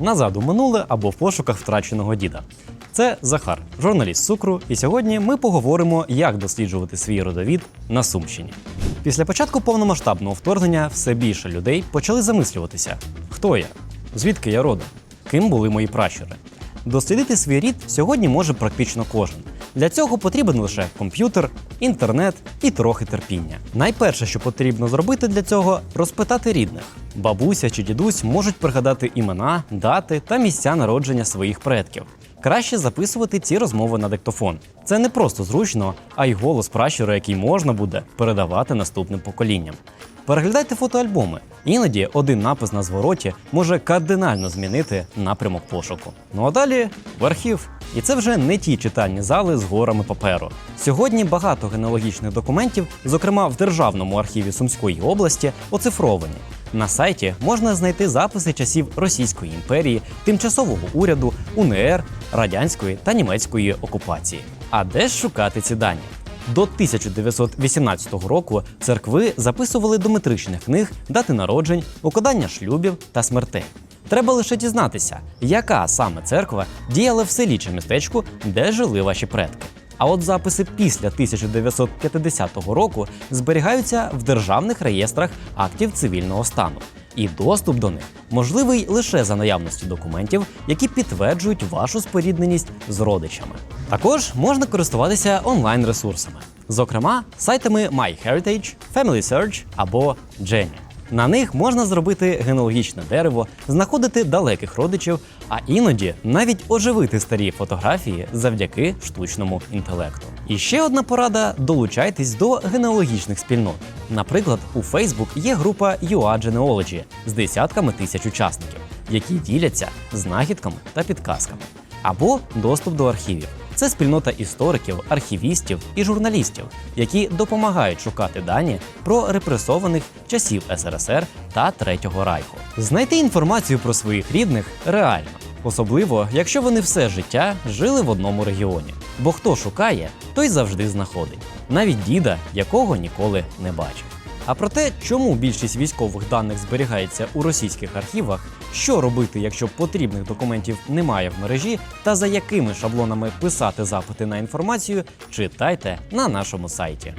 назад у минуле або в пошуках втраченого діда. Це Захар, журналіст Сукру, і сьогодні ми поговоримо, як досліджувати свій родовід на Сумщині. Після початку повномасштабного вторгнення все більше людей почали замислюватися: хто я, звідки я родом, ким були мої пращури. Дослідити свій рід сьогодні може практично кожен. Для цього потрібен лише комп'ютер, інтернет і трохи терпіння. Найперше, що потрібно зробити для цього, розпитати рідних. Бабуся чи дідусь можуть пригадати імена, дати та місця народження своїх предків. Краще записувати ці розмови на диктофон. Це не просто зручно, а й голос пращура, який можна буде передавати наступним поколінням. Переглядайте фотоальбоми. Іноді один напис на звороті може кардинально змінити напрямок пошуку. Ну а далі в архів. І це вже не ті читальні зали з горами паперу. Сьогодні багато генеалогічних документів, зокрема в Державному архіві Сумської області, оцифровані. На сайті можна знайти записи часів Російської імперії, тимчасового уряду, УНР, радянської та німецької окупації. А де ж шукати ці дані? До 1918 року церкви записували до метричних книг дати народжень, укладання шлюбів та смертей. Треба лише дізнатися, яка саме церква діяла в селі чи містечку, де жили ваші предки. А от записи після 1950 року зберігаються в державних реєстрах актів цивільного стану. І доступ до них можливий лише за наявності документів, які підтверджують вашу спорідненість з родичами. Також можна користуватися онлайн-ресурсами, зокрема сайтами MyHeritage, FamilySearch або Jenny. На них можна зробити генеалогічне дерево, знаходити далеких родичів, а іноді навіть оживити старі фотографії завдяки штучному інтелекту. І ще одна порада: долучайтесь до генеалогічних спільнот. Наприклад, у Facebook є група UA Genealogy з десятками тисяч учасників, які діляться знахідками та підказками, або доступ до архівів. Це спільнота істориків, архівістів і журналістів, які допомагають шукати дані про репресованих часів СРСР та Третього Райху. Знайти інформацію про своїх рідних реально, особливо якщо вони все життя жили в одному регіоні. Бо хто шукає, той завжди знаходить, навіть діда, якого ніколи не бачив. А про те, чому більшість військових даних зберігається у російських архівах, що робити, якщо потрібних документів немає в мережі, та за якими шаблонами писати запити на інформацію, читайте на нашому сайті.